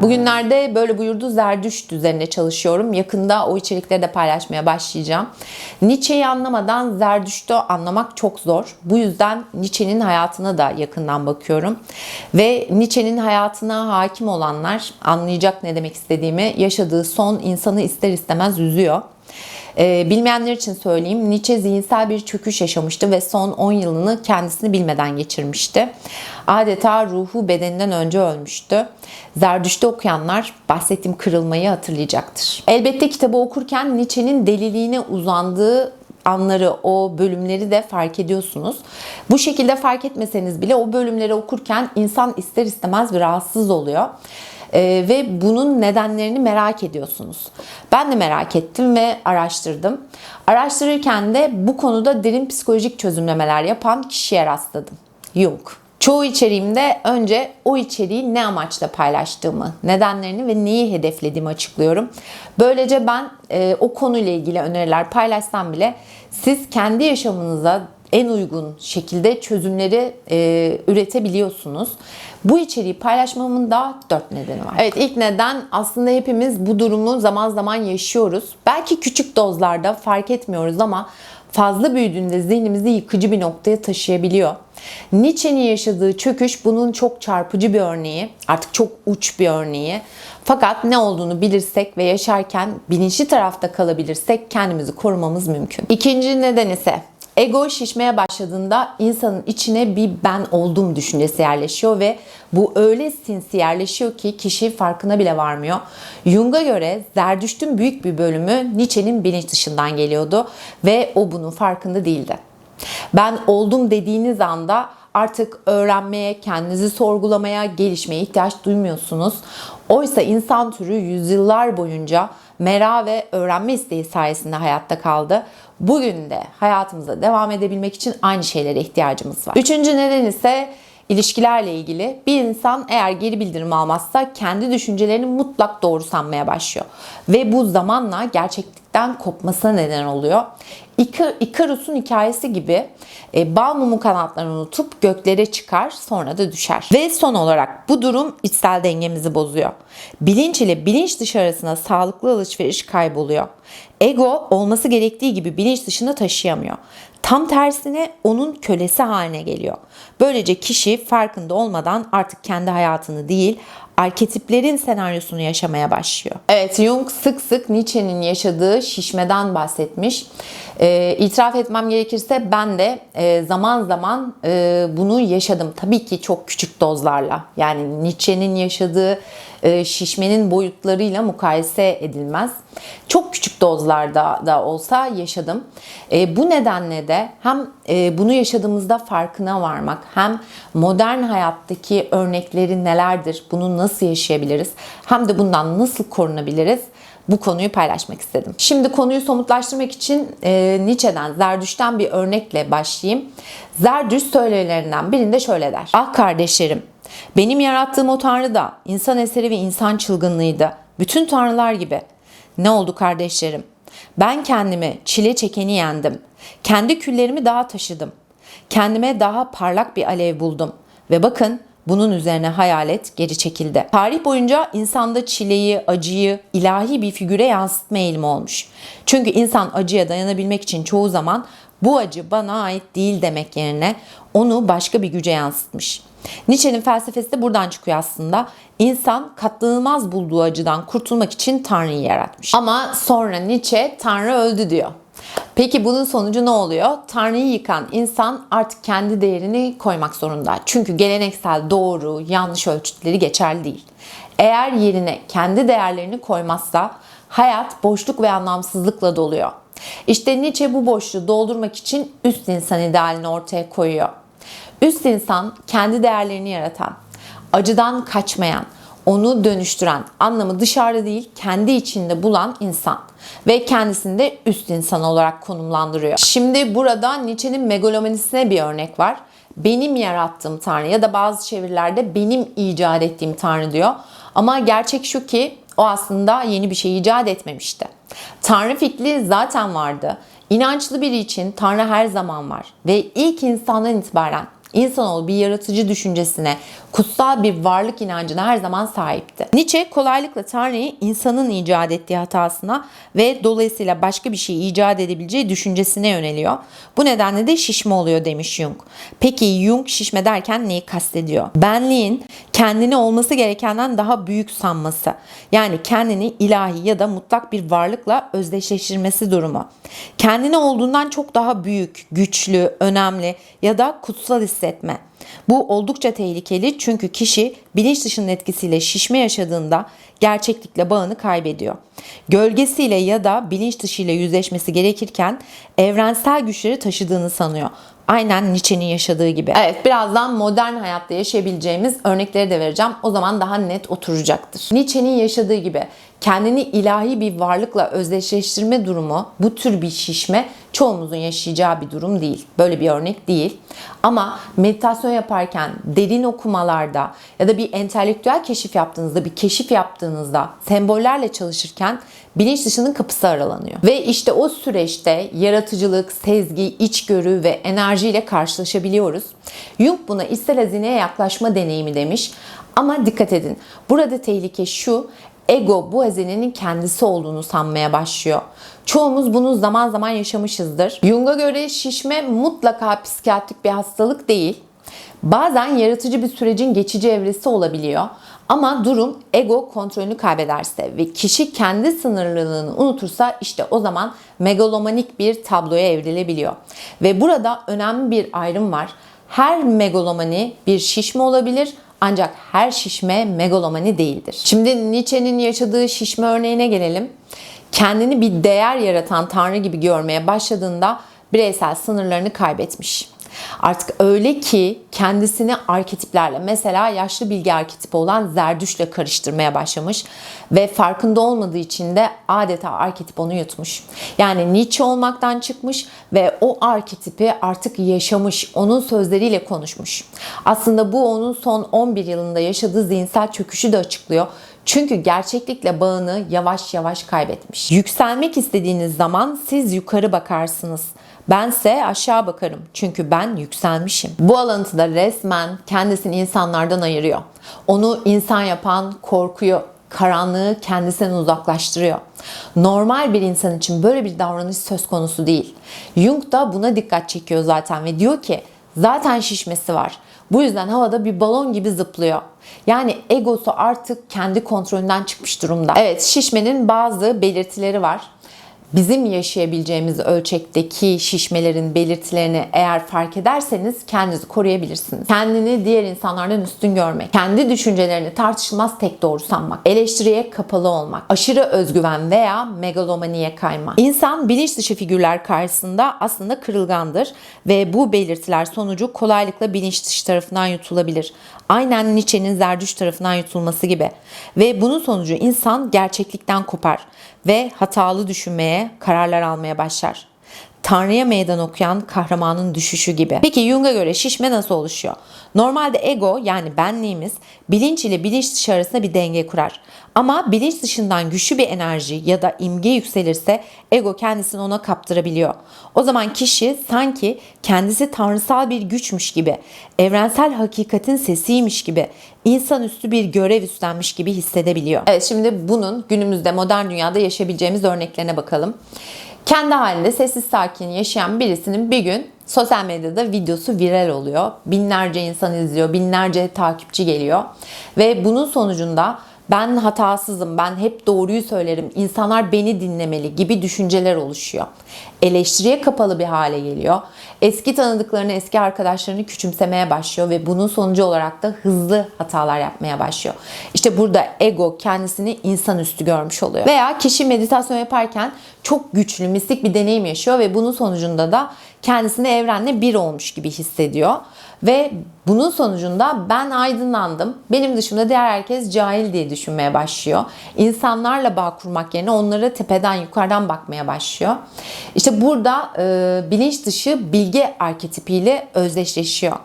Bugünlerde böyle buyurdu Zerdüşt üzerine çalışıyorum. Yakında o içerikleri de paylaşmaya başlayacağım. Nietzsche'yi anlamadan Zerdüşt'ü anlamak çok zor. Bu yüzden Nietzsche'nin hayatına da yakından bakıyorum. Ve Nietzsche'nin hayatına hakim olanlar anlayacak ne demek istediğimi yaşadığı son insanı ister istemez üzüyor. Ee, bilmeyenler için söyleyeyim. Nietzsche zihinsel bir çöküş yaşamıştı ve son 10 yılını kendisini bilmeden geçirmişti. Adeta ruhu bedeninden önce ölmüştü. Zerdüşt'ü okuyanlar bahsettiğim kırılmayı hatırlayacaktır. Elbette kitabı okurken Nietzsche'nin deliliğine uzandığı anları, o bölümleri de fark ediyorsunuz. Bu şekilde fark etmeseniz bile o bölümleri okurken insan ister istemez bir rahatsız oluyor. Ee, ve bunun nedenlerini merak ediyorsunuz. Ben de merak ettim ve araştırdım. Araştırırken de bu konuda derin psikolojik çözümlemeler yapan kişiye rastladım. Jung. Çoğu içeriğimde önce o içeriği ne amaçla paylaştığımı, nedenlerini ve neyi hedeflediğimi açıklıyorum. Böylece ben e, o konuyla ilgili öneriler paylaşsam bile siz kendi yaşamınıza en uygun şekilde çözümleri e, üretebiliyorsunuz. Bu içeriği paylaşmamın da dört nedeni var. Evet ilk neden aslında hepimiz bu durumu zaman zaman yaşıyoruz. Belki küçük dozlarda fark etmiyoruz ama fazla büyüdüğünde zihnimizi yıkıcı bir noktaya taşıyabiliyor. Nietzsche'nin yaşadığı çöküş bunun çok çarpıcı bir örneği, artık çok uç bir örneği. Fakat ne olduğunu bilirsek ve yaşarken bilinçli tarafta kalabilirsek kendimizi korumamız mümkün. İkinci neden ise Ego şişmeye başladığında insanın içine bir ben oldum düşüncesi yerleşiyor ve bu öyle sinsi yerleşiyor ki kişi farkına bile varmıyor. Jung'a göre Zerdüşt'ün büyük bir bölümü Nietzsche'nin bilinç dışından geliyordu ve o bunun farkında değildi. Ben oldum dediğiniz anda artık öğrenmeye, kendinizi sorgulamaya, gelişmeye ihtiyaç duymuyorsunuz. Oysa insan türü yüzyıllar boyunca mera ve öğrenme isteği sayesinde hayatta kaldı. Bugün de hayatımıza devam edebilmek için aynı şeylere ihtiyacımız var. Üçüncü neden ise ilişkilerle ilgili bir insan eğer geri bildirim almazsa kendi düşüncelerini mutlak doğru sanmaya başlıyor. Ve bu zamanla gerçeklikten kopmasına neden oluyor. Ikarus'un hikayesi gibi e, bal mumu kanatlarını unutup göklere çıkar sonra da düşer. Ve son olarak bu durum içsel dengemizi bozuyor. Bilinç ile bilinç dışı arasında sağlıklı alışveriş kayboluyor. Ego olması gerektiği gibi bilinç dışında taşıyamıyor. Tam tersine onun kölesi haline geliyor. Böylece kişi farkında olmadan artık kendi hayatını değil, arketiplerin senaryosunu yaşamaya başlıyor. Evet Jung sık sık Nietzsche'nin yaşadığı şişmeden bahsetmiş. E, itiraf etmem gerekirse ben de e, zaman zaman e, bunu yaşadım. Tabii ki çok küçük dozlarla. Yani Nietzsche'nin yaşadığı şişmenin boyutlarıyla mukayese edilmez. Çok küçük dozlarda da olsa yaşadım. E, bu nedenle de hem e, bunu yaşadığımızda farkına varmak hem modern hayattaki örnekleri nelerdir, bunu nasıl yaşayabiliriz hem de bundan nasıl korunabiliriz bu konuyu paylaşmak istedim. Şimdi konuyu somutlaştırmak için e, Nietzsche'den, Zerdüşt'ten bir örnekle başlayayım. Zerdüşt söylevlerinden birinde şöyle der. Ah kardeşlerim, benim yarattığım o tanrı da insan eseri ve insan çılgınlığıydı. Bütün tanrılar gibi. Ne oldu kardeşlerim? Ben kendimi çile çekeni yendim. Kendi küllerimi daha taşıdım. Kendime daha parlak bir alev buldum. Ve bakın bunun üzerine hayalet geri çekildi. Tarih boyunca insanda çileyi, acıyı ilahi bir figüre yansıtma eğilimi olmuş. Çünkü insan acıya dayanabilmek için çoğu zaman bu acı bana ait değil demek yerine onu başka bir güce yansıtmış. Nietzsche'nin felsefesi de buradan çıkıyor aslında. İnsan katlanılmaz bulduğu acıdan kurtulmak için Tanrı'yı yaratmış. Ama sonra Nietzsche Tanrı öldü diyor. Peki bunun sonucu ne oluyor? Tanrı'yı yıkan insan artık kendi değerini koymak zorunda. Çünkü geleneksel doğru, yanlış ölçütleri geçerli değil. Eğer yerine kendi değerlerini koymazsa hayat boşluk ve anlamsızlıkla doluyor. İşte Nietzsche bu boşluğu doldurmak için üst insan idealini ortaya koyuyor. Üst insan kendi değerlerini yaratan, acıdan kaçmayan, onu dönüştüren, anlamı dışarıda değil kendi içinde bulan insan ve kendisini de üst insan olarak konumlandırıyor. Şimdi burada Nietzsche'nin megalomanisine bir örnek var. Benim yarattığım Tanrı ya da bazı çevirilerde benim icat ettiğim Tanrı diyor. Ama gerçek şu ki o aslında yeni bir şey icat etmemişti. Tanrı fikri zaten vardı. İnançlı biri için Tanrı her zaman var ve ilk insandan itibaren insanoğlu bir yaratıcı düşüncesine, kutsal bir varlık inancına her zaman sahipti. Nietzsche kolaylıkla Tanrı'yı insanın icat ettiği hatasına ve dolayısıyla başka bir şey icat edebileceği düşüncesine yöneliyor. Bu nedenle de şişme oluyor demiş Jung. Peki Jung şişme derken neyi kastediyor? Benliğin kendini olması gerekenden daha büyük sanması. Yani kendini ilahi ya da mutlak bir varlıkla özdeşleştirmesi durumu. Kendini olduğundan çok daha büyük, güçlü, önemli ya da kutsal hissetme. Bu oldukça tehlikeli çünkü kişi bilinç dışının etkisiyle şişme yaşadığında gerçeklikle bağını kaybediyor. Gölgesiyle ya da bilinç dışıyla yüzleşmesi gerekirken evrensel güçleri taşıdığını sanıyor. Aynen Nietzsche'nin yaşadığı gibi. Evet birazdan modern hayatta yaşayabileceğimiz örnekleri de vereceğim. O zaman daha net oturacaktır. Nietzsche'nin yaşadığı gibi kendini ilahi bir varlıkla özdeşleştirme durumu bu tür bir şişme çoğumuzun yaşayacağı bir durum değil. Böyle bir örnek değil. Ama meditasyon yaparken, derin okumalarda ya da bir entelektüel keşif yaptığınızda, bir keşif yaptığınızda, sembollerle çalışırken bilinç dışının kapısı aralanıyor. Ve işte o süreçte yaratıcılık, sezgi, içgörü ve enerjiyle karşılaşabiliyoruz. Jung buna istel hazineye yaklaşma deneyimi demiş. Ama dikkat edin. Burada tehlike şu. Ego bu hazinenin kendisi olduğunu sanmaya başlıyor. Çoğumuz bunu zaman zaman yaşamışızdır. Jung'a göre şişme mutlaka psikiyatrik bir hastalık değil. Bazen yaratıcı bir sürecin geçici evresi olabiliyor. Ama durum ego kontrolünü kaybederse ve kişi kendi sınırlılığını unutursa işte o zaman megalomanik bir tabloya evrilebiliyor. Ve burada önemli bir ayrım var. Her megalomani bir şişme olabilir ancak her şişme megalomani değildir. Şimdi Nietzsche'nin yaşadığı şişme örneğine gelelim. Kendini bir değer yaratan tanrı gibi görmeye başladığında bireysel sınırlarını kaybetmiş. Artık öyle ki kendisini arketiplerle mesela yaşlı bilgi arketipi olan Zerdüş'le karıştırmaya başlamış ve farkında olmadığı için de adeta arketip onu yutmuş. Yani Nietzsche olmaktan çıkmış ve o arketipi artık yaşamış, onun sözleriyle konuşmuş. Aslında bu onun son 11 yılında yaşadığı zihinsel çöküşü de açıklıyor. Çünkü gerçeklikle bağını yavaş yavaş kaybetmiş. Yükselmek istediğiniz zaman siz yukarı bakarsınız. Bense aşağı bakarım çünkü ben yükselmişim. Bu alıntıda resmen kendisini insanlardan ayırıyor. Onu insan yapan korkuyu, karanlığı kendisinden uzaklaştırıyor. Normal bir insan için böyle bir davranış söz konusu değil. Jung da buna dikkat çekiyor zaten ve diyor ki zaten şişmesi var. Bu yüzden havada bir balon gibi zıplıyor. Yani egosu artık kendi kontrolünden çıkmış durumda. Evet şişmenin bazı belirtileri var bizim yaşayabileceğimiz ölçekteki şişmelerin belirtilerini eğer fark ederseniz kendinizi koruyabilirsiniz. Kendini diğer insanlardan üstün görmek, kendi düşüncelerini tartışılmaz tek doğru sanmak, eleştiriye kapalı olmak, aşırı özgüven veya megalomaniye kayma. İnsan bilinç dışı figürler karşısında aslında kırılgandır ve bu belirtiler sonucu kolaylıkla bilinç dışı tarafından yutulabilir. Aynen Nietzsche'nin Zerdüş tarafından yutulması gibi. Ve bunun sonucu insan gerçeklikten kopar ve hatalı düşünmeye, kararlar almaya başlar. Tanrı'ya meydan okuyan kahramanın düşüşü gibi. Peki Jung'a göre şişme nasıl oluşuyor? Normalde ego yani benliğimiz bilinç ile bilinç dışı arasında bir denge kurar. Ama bilinç dışından güçlü bir enerji ya da imge yükselirse ego kendisini ona kaptırabiliyor. O zaman kişi sanki kendisi tanrısal bir güçmüş gibi, evrensel hakikatin sesiymiş gibi, insanüstü bir görev üstlenmiş gibi hissedebiliyor. Evet şimdi bunun günümüzde modern dünyada yaşayabileceğimiz örneklerine bakalım. Kendi halinde sessiz sakin yaşayan birisinin bir gün sosyal medyada videosu viral oluyor. Binlerce insan izliyor, binlerce takipçi geliyor. Ve bunun sonucunda ben hatasızım, ben hep doğruyu söylerim, insanlar beni dinlemeli gibi düşünceler oluşuyor. Eleştiriye kapalı bir hale geliyor. Eski tanıdıklarını, eski arkadaşlarını küçümsemeye başlıyor ve bunun sonucu olarak da hızlı hatalar yapmaya başlıyor. İşte burada ego kendisini insanüstü görmüş oluyor. Veya kişi meditasyon yaparken çok güçlü, mistik bir deneyim yaşıyor ve bunun sonucunda da kendisini evrenle bir olmuş gibi hissediyor. Ve bunun sonucunda ben aydınlandım. Benim dışımda diğer herkes cahil diye düşünmeye başlıyor. İnsanlarla bağ kurmak yerine onlara tepeden yukarıdan bakmaya başlıyor. İşte burada e, bilinç dışı bilgi arketipiyle özdeşleşiyor.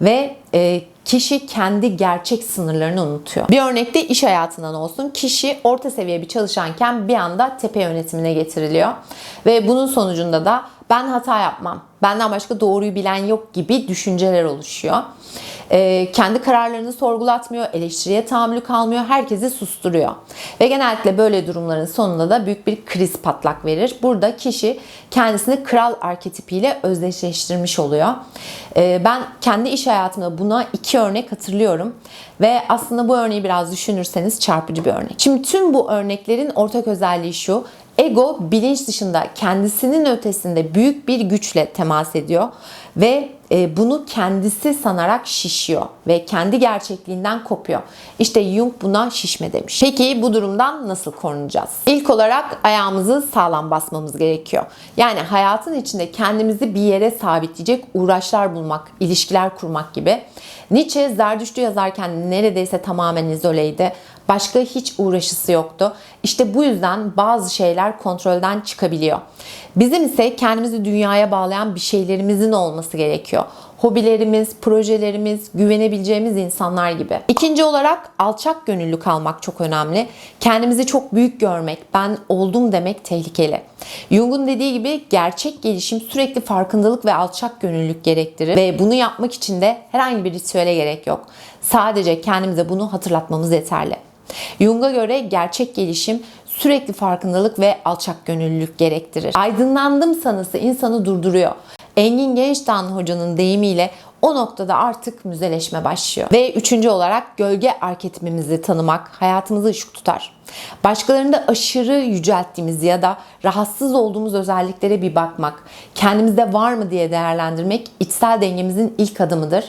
Ve e, kişi kendi gerçek sınırlarını unutuyor. Bir örnekte iş hayatından olsun. Kişi orta seviye bir çalışanken bir anda tepe yönetimine getiriliyor. Ve bunun sonucunda da ben hata yapmam, benden başka doğruyu bilen yok gibi düşünceler oluşuyor. Ee, kendi kararlarını sorgulatmıyor, eleştiriye tahammülü kalmıyor, herkesi susturuyor. Ve genellikle böyle durumların sonunda da büyük bir kriz patlak verir. Burada kişi kendisini kral arketipiyle özdeşleştirmiş oluyor. Ee, ben kendi iş hayatımda buna iki örnek hatırlıyorum. Ve aslında bu örneği biraz düşünürseniz çarpıcı bir örnek. Şimdi tüm bu örneklerin ortak özelliği şu. Ego bilinç dışında kendisinin ötesinde büyük bir güçle temas ediyor ve e, bunu kendisi sanarak şişiyor ve kendi gerçekliğinden kopuyor. İşte Jung buna şişme demiş. Peki bu durumdan nasıl korunacağız? İlk olarak ayağımızı sağlam basmamız gerekiyor. Yani hayatın içinde kendimizi bir yere sabitleyecek uğraşlar bulmak, ilişkiler kurmak gibi. Nietzsche Zerdüştü yazarken neredeyse tamamen izoleydi. Başka hiç uğraşısı yoktu. İşte bu yüzden bazı şeyler kontrolden çıkabiliyor. Bizim ise kendimizi dünyaya bağlayan bir şeylerimizin olması gerekiyor. Hobilerimiz, projelerimiz, güvenebileceğimiz insanlar gibi. İkinci olarak alçak gönüllü kalmak çok önemli. Kendimizi çok büyük görmek, ben oldum demek tehlikeli. Jung'un dediği gibi gerçek gelişim sürekli farkındalık ve alçak gönüllülük gerektirir ve bunu yapmak için de herhangi bir ritüele gerek yok. Sadece kendimize bunu hatırlatmamız yeterli. Jung'a göre gerçek gelişim sürekli farkındalık ve alçak gönüllülük gerektirir. Aydınlandım sanısı insanı durduruyor. Engin Gençtan hocanın deyimiyle o noktada artık müzeleşme başlıyor. Ve üçüncü olarak gölge arketipimizi tanımak hayatımızı ışık tutar. Başkalarında aşırı yücelttiğimiz ya da rahatsız olduğumuz özelliklere bir bakmak, kendimizde var mı diye değerlendirmek içsel dengemizin ilk adımıdır.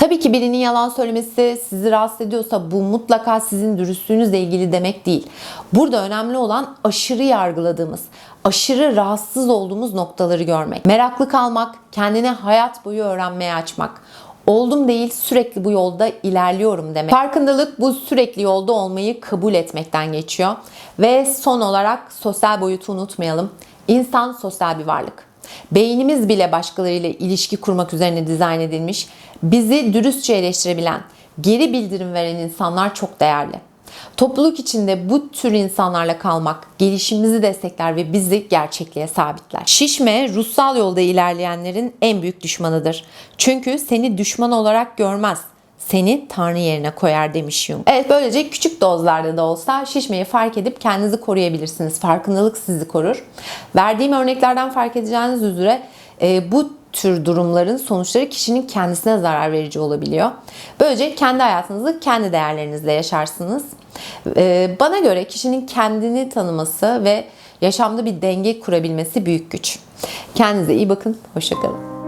Tabii ki birinin yalan söylemesi sizi rahatsız ediyorsa bu mutlaka sizin dürüstlüğünüzle ilgili demek değil. Burada önemli olan aşırı yargıladığımız, aşırı rahatsız olduğumuz noktaları görmek. Meraklı kalmak, kendini hayat boyu öğrenmeye açmak. Oldum değil sürekli bu yolda ilerliyorum demek. Farkındalık bu sürekli yolda olmayı kabul etmekten geçiyor. Ve son olarak sosyal boyutu unutmayalım. İnsan sosyal bir varlık. Beynimiz bile başkalarıyla ilişki kurmak üzerine dizayn edilmiş. Bizi dürüstçe eleştirebilen, geri bildirim veren insanlar çok değerli. Topluluk içinde bu tür insanlarla kalmak gelişimimizi destekler ve bizi gerçekliğe sabitler. Şişme ruhsal yolda ilerleyenlerin en büyük düşmanıdır. Çünkü seni düşman olarak görmez seni Tanrı yerine koyar demiş Jung. Evet böylece küçük dozlarda da olsa şişmeyi fark edip kendinizi koruyabilirsiniz. Farkındalık sizi korur. Verdiğim örneklerden fark edeceğiniz üzere e, bu tür durumların sonuçları kişinin kendisine zarar verici olabiliyor. Böylece kendi hayatınızı kendi değerlerinizle yaşarsınız. E, bana göre kişinin kendini tanıması ve yaşamda bir denge kurabilmesi büyük güç. Kendinize iyi bakın. Hoşçakalın.